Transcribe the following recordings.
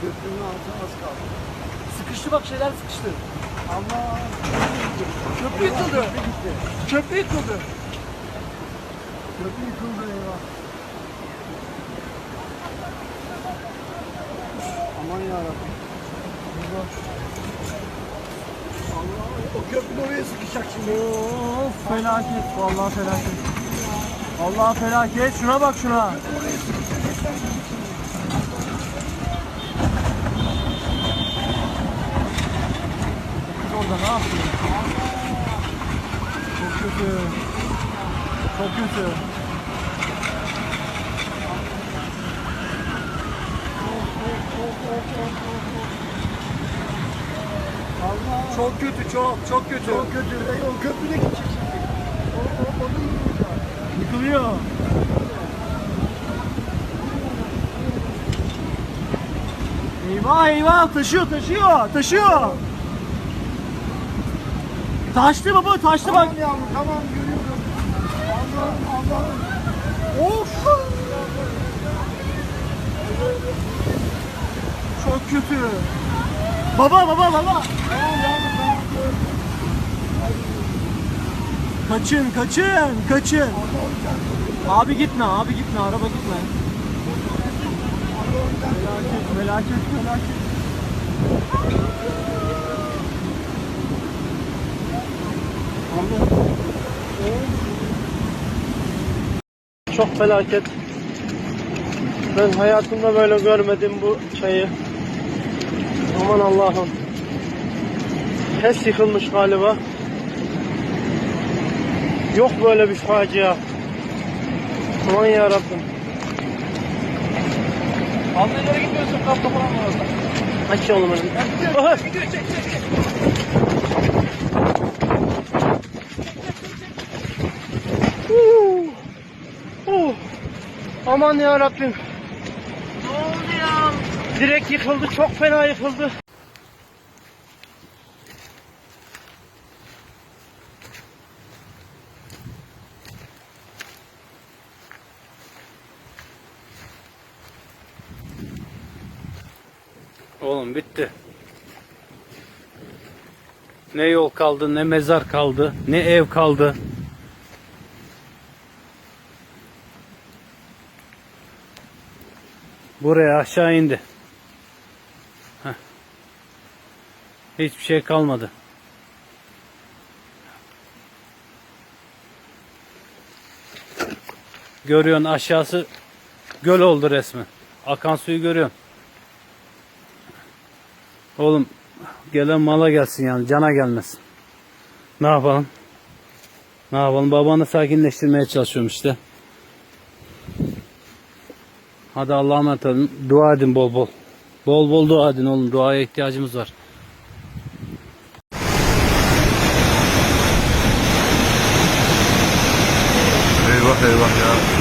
Köprünün altına az kaldı. Sıkıştı bak şeyler sıkıştı. Allah. Köprü yıkıldı. Köprü gitti. Köprü yıkıldı. Köprü yıkıldı eyvah. Aman yarabbim. Eyvah. Allah o köprü oraya sıkışacak şimdi. Of felaket. Vallahi felaket. Allah felaket. Şuna bak şuna. Orada ne yapıyor? Çok kötü. Çok kötü. Allah. Çok kötü çok çok kötü. Çok kötü. Ey, O köprü de gidecek şimdi. O, o, o da yıkılacak. Yıkılıyor. Eyvah eyvah taşıyor taşıyor taşıyor. Taştı baba taştı bak. Tamam yavrum tamam görüyorum. Allah'ım Allah'ım. Of. Çok kötü. Baba baba baba. Kaçın kaçın kaçın. Abi gitme abi gitme araba gitme. Felaket felaket felaket. Çok felaket. Ben hayatımda böyle görmedim bu şeyi. Aman Allah'ım. HES yıkılmış galiba. Yok böyle bir facia. Aman yarabbim. Nereye gidiyorsun? Kapta falan var orada. Aç. Aha! Gidiyor çek çek çek. Aman ya Rabbim. Ne oldu ya? Direkt yıkıldı, çok fena yıkıldı. Oğlum bitti. Ne yol kaldı, ne mezar kaldı, ne ev kaldı. Buraya aşağı indi. Heh. Hiçbir şey kalmadı. Görüyorsun aşağısı göl oldu resmen. Akan suyu görüyorsun. Oğlum gelen mala gelsin yani cana gelmesin. Ne yapalım? Ne yapalım? Babanı sakinleştirmeye çalışıyorum işte. Hadi Allah'a emanet olun. Dua edin bol bol. Bol bol dua edin oğlum. Duaya ihtiyacımız var. Eyvah eyvah ya.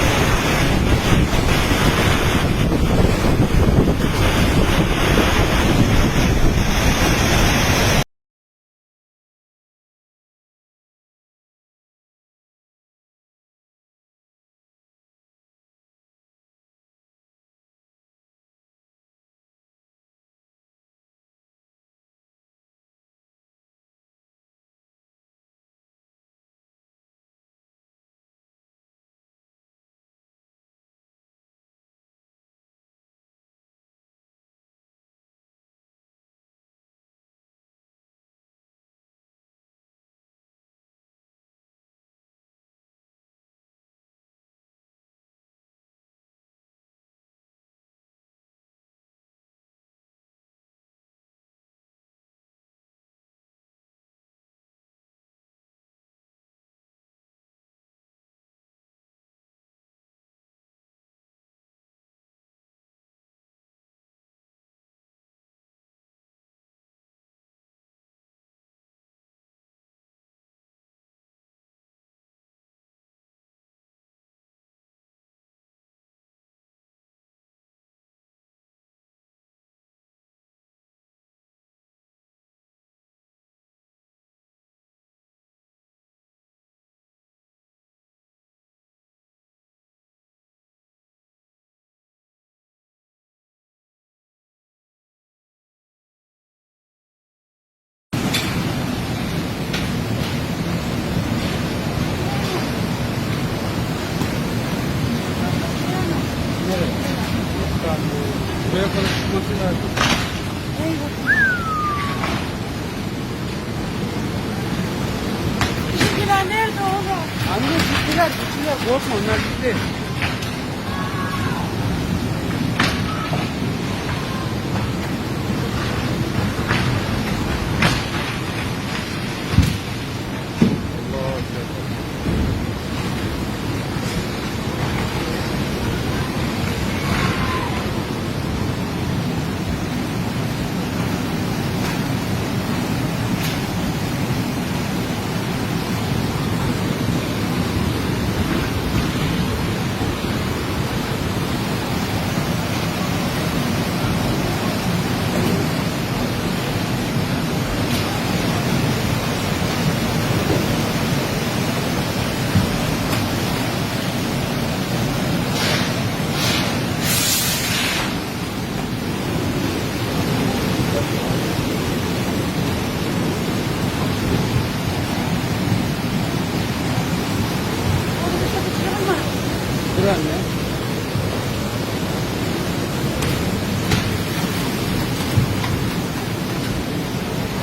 हमने जितना जितना गोश्त होना चाहिए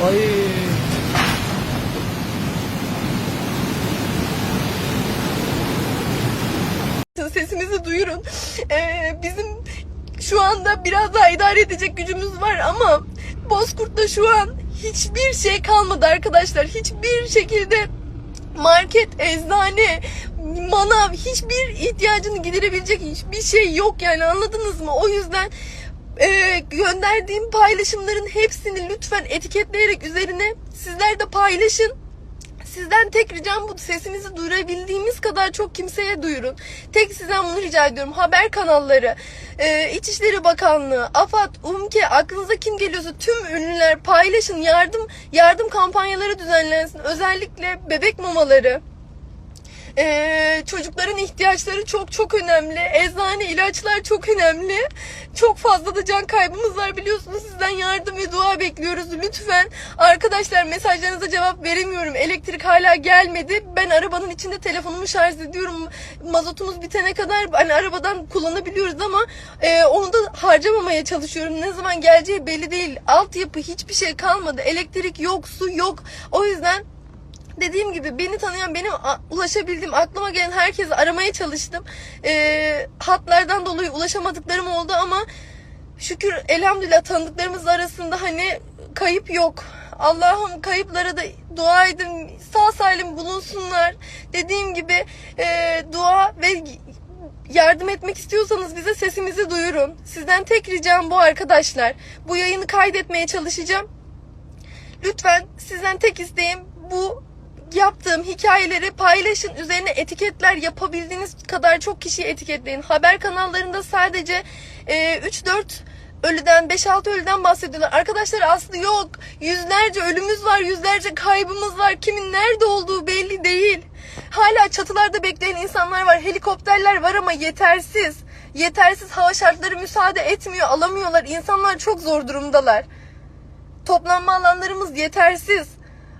Ay. Sesimizi duyurun. Ee, bizim şu anda biraz daha idare edecek gücümüz var ama Bozkurt'ta şu an hiçbir şey kalmadı arkadaşlar. Hiçbir şekilde market, eczane, manav hiçbir ihtiyacını giderebilecek hiçbir şey yok yani anladınız mı? O yüzden e, gönderdiğim paylaşımların hepsini lütfen etiketleyerek üzerine sizler de paylaşın. Sizden tek ricam bu sesinizi duyurabildiğimiz kadar çok kimseye duyurun. Tek sizden bunu rica ediyorum. Haber kanalları, e, İçişleri Bakanlığı, AFAD, UMKE aklınıza kim geliyorsa tüm ünlüler paylaşın. Yardım yardım kampanyaları düzenlensin. Özellikle bebek mamaları. Ee, çocukların ihtiyaçları çok çok önemli. Eczane, ilaçlar çok önemli. Çok fazla da can kaybımız var biliyorsunuz. Sizden yardım ve dua bekliyoruz. Lütfen arkadaşlar mesajlarınıza cevap veremiyorum. Elektrik hala gelmedi. Ben arabanın içinde telefonumu şarj ediyorum. Mazotumuz bitene kadar hani arabadan kullanabiliyoruz ama e, onu da harcamamaya çalışıyorum. Ne zaman geleceği belli değil. Altyapı hiçbir şey kalmadı. Elektrik yok, su yok. O yüzden Dediğim gibi beni tanıyan, benim ulaşabildiğim, aklıma gelen herkesi aramaya çalıştım. Ee, hatlardan dolayı ulaşamadıklarım oldu ama şükür elhamdülillah tanıdıklarımız arasında hani kayıp yok. Allah'ım kayıplara da dua edin, sağ salim bulunsunlar. Dediğim gibi e, dua ve yardım etmek istiyorsanız bize sesimizi duyurun. Sizden tek ricam bu arkadaşlar. Bu yayını kaydetmeye çalışacağım. Lütfen sizden tek isteğim bu yaptığım hikayeleri paylaşın. Üzerine etiketler yapabildiğiniz kadar çok kişiyi etiketleyin. Haber kanallarında sadece e, 3-4 ölüden 5-6 ölüden bahsediyorlar. Arkadaşlar aslı yok. Yüzlerce ölümüz var, yüzlerce kaybımız var. Kimin nerede olduğu belli değil. Hala çatılarda bekleyen insanlar var. Helikopterler var ama yetersiz. Yetersiz hava şartları müsaade etmiyor, alamıyorlar. İnsanlar çok zor durumdalar. Toplanma alanlarımız yetersiz.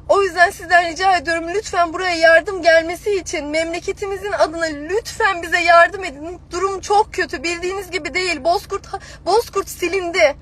O yüzden sizden rica ediyorum lütfen buraya yardım gelmesi için memleketimizin adına lütfen bize yardım edin. Durum çok kötü bildiğiniz gibi değil. Bozkurt Bozkurt silindi.